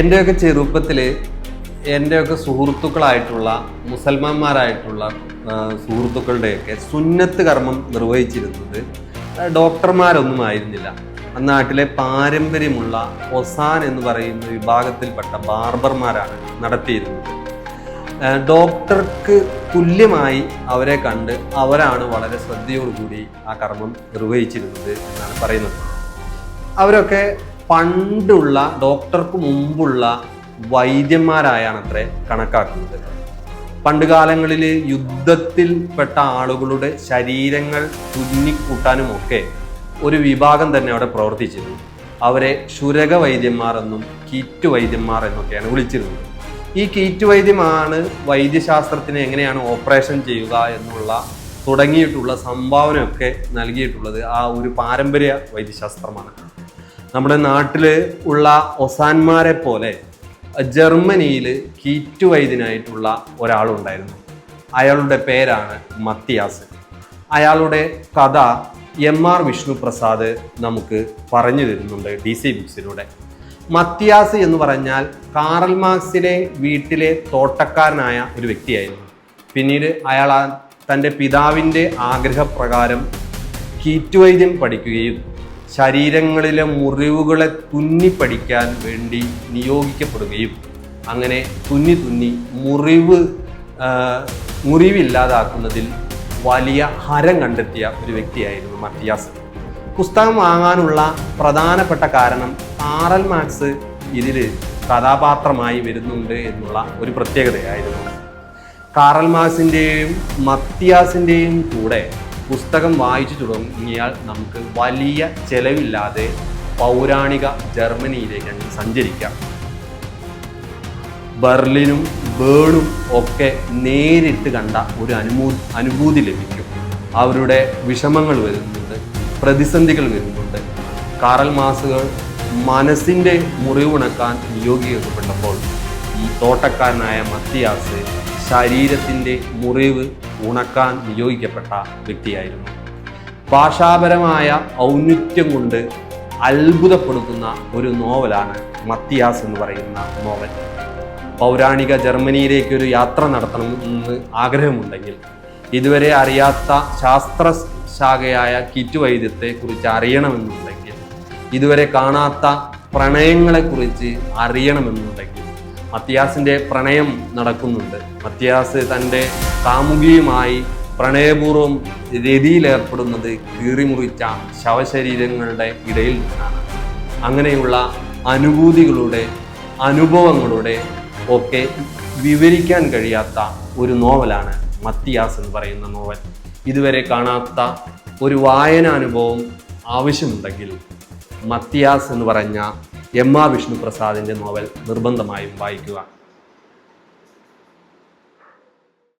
എന്റെയൊക്കെ ചെറുപ്പത്തിൽ എന്റെയൊക്കെ സുഹൃത്തുക്കളായിട്ടുള്ള മുസൽമാന്മാരായിട്ടുള്ള സുഹൃത്തുക്കളുടെയൊക്കെ സുന്നത്ത് കർമ്മം നിർവഹിച്ചിരുന്നത് ഡോക്ടർമാരൊന്നും ആയിരുന്നില്ല നാട്ടിലെ പാരമ്പര്യമുള്ള ഒസാൻ എന്ന് പറയുന്ന വിഭാഗത്തിൽപ്പെട്ട ബാർബർമാരാണ് നടത്തിയിരുന്നത്. ഡോക്ടർക്ക് തുല്യമായി അവരെ കണ്ട് അവരാണ് വളരെ ശ്രദ്ധയോടുകൂടി ആ കർമ്മം നിർവഹിച്ചിരുന്നത് എന്നാണ് പറയുന്നത്. അവരൊക്കെ പണ്ടുള്ള ഡോക്ടർക്ക് മുമ്പുള്ള വൈദ്യന്മാരായാണ് അത്രേ കണക്കാക്കുന്നത്. പണ്ട് കാലങ്ങളിൽ യുദ്ധത്തിൽപ്പെട്ട ആളുകളുടെ ശരീരങ്ങൾ തുന്നിക്കൂട്ടാനുമൊക്കെ ഒരു വിഭാഗം തന്നെ അവിടെ പ്രവർത്തിച്ചിരുന്നു. അവരെ ശുരക വൈദ്യന്മാർ എന്നും കീറ്റു വൈദ്യന്മാർ എന്നൊക്കെയാണ് വിളിച്ചിരുന്നത്. ഈ കീറ്റു വൈദ്യമാണ് വൈദ്യശാസ്ത്രത്തിന് എങ്ങനെയാണ് ഓപ്പറേഷൻ ചെയ്യുക എന്നുള്ള തുടങ്ങിയിട്ടുള്ള സംഭാവനയൊക്കെ നൽകിയിട്ടുള്ളത് ആ ഒരു പാരമ്പര്യ വൈദ്യശാസ്ത്രമാണ്. നമ്മുടെ നാട്ടിൽ ഉള്ള ഒസാൻമാരെ പോലെ ജർമ്മനിയിൽ കീറ്റു വൈദ്യനായിട്ടുള്ള ഒരാളുണ്ടായിരുന്നു. അയാളുടെ പേരാണ് മത്തിയാസ്. അയാളുടെ കഥ എം ആർ വിഷ്ണു പ്രസാദ് നമുക്ക് പറഞ്ഞു തരുന്നുണ്ട് ഡി സി ബുക്സിലൂടെ. മത്തിയാസ് എന്ന് പറഞ്ഞാൽ കാറൽ മാർക്സിലെ വീട്ടിലെ തോട്ടക്കാരനായ ഒരു വ്യക്തിയായിരുന്നു. പിന്നീട് അയാൾ തന്റെ പിതാവിന്റെ ആഗ്രഹപ്രകാരം കീറ്റുവൈദ്യം പഠിക്കുകയും ശരീരങ്ങളിലെ മുറിവുകളെ തുന്നി പഠിക്കാൻ വേണ്ടി നിയോഗിക്കപ്പെടുകയും അങ്ങനെ തുന്നി തുന്നി മുറിവ് മുറിവില്ലാതാക്കുന്നതിൽ വലിയ ഹരം കണ്ടെത്തിയ ഒരു വ്യക്തിയായിരുന്നു മത്തിയാസ്. പുസ്തകം വാങ്ങാനുള്ള പ്രധാനപ്പെട്ട കാരണം കാറൽ മാക്സ് ഇതിൽ കഥാപാത്രമായി വരുന്നുണ്ട് എന്നുള്ള ഒരു പ്രത്യേകതയായിരുന്നു. കാറൽ മാർക്സിന്റെയും മത്തിയാസിന്റെയും കൂടെ പുസ്തകം വായിച്ചു തുടങ്ങിയാൽ നമുക്ക് വലിയ ചെലവില്ലാതെ പൗരാണിക ജർമ്മനിയിലേക്ക് സഞ്ചരിക്കാം. ബെർലിനും ബേണും ഒക്കെ നേരിട്ട് കണ്ട ഒരു അനുഭൂ അനുഭൂതി ലഭിക്കും. അവരുടെ വിഷമങ്ങൾ വരുന്നുണ്ട് പ്രതിസന്ധികൾ വരുന്നുണ്ട്. കാറൽ മാസുകൾ മനസ്സിന്റെ മുറിവുണക്കാൻ നിയോഗിക്കപ്പെട്ടപ്പോൾ ഈ തോട്ടക്കാരനായ മത്തിയാസ് ശരീരത്തിന്റെ മുറിവ് ഉണക്കാൻ നിയോഗിക്കപ്പെട്ട വ്യക്തിയായിരുന്നു. ഭാഷാപരമായ ഔന്നിത്യം കൊണ്ട് അത്ഭുതപ്പെടുത്തുന്ന ഒരു നോവലാണ് മത്തിയാസ് എന്ന് പറയുന്ന നോവൽ. പൗരാണിക ജർമ്മനിയിലേക്ക് ഒരു യാത്ര നടത്തണം എന്ന് ആഗ്രഹമുണ്ടെങ്കിൽ ഇതുവരെ അറിയാത്ത ശാസ്ത്ര ശാഖയായ കിറ്റ് വൈദ്യത്തെ കുറിച്ച് അറിയണമെന്നുണ്ടെങ്കിൽ ഇതുവരെ കാണാത്ത പ്രണയങ്ങളെക്കുറിച്ച് അറിയണമെന്നുണ്ടെങ്കിൽ മത്തിയാസിന്റെ പ്രണയം നടക്കുന്നുണ്ട്. മത്തിയാസ് തന്റെ കാമുകിയുമായി പ്രണയപൂർവം രതിയിലേർപ്പെടുന്നത് കീറിമുറിച്ച ശവശരീരങ്ങളുടെ ഇടയിൽ നിന്നാണ്. അങ്ങനെയുള്ള അനുഭൂതികളുടെ അനുഭവങ്ങളുടെ ഒക്കെ വിവരിക്കാൻ കഴിയാത്ത ഒരു നോവലാണ് മത്തിയാസ് എന്ന് പറയുന്ന നോവൽ. ഇതുവരെ കാണാത്ത ഒരു വായനാനുഭവം ആവശ്യമുണ്ടെങ്കിൽ മത്തിയാസ് എന്ന് പറഞ്ഞ എം ആർ വിഷ്ണുപ്രസാദിന്റെ നോവൽ നിർബന്ധമായും വായിക്കുക.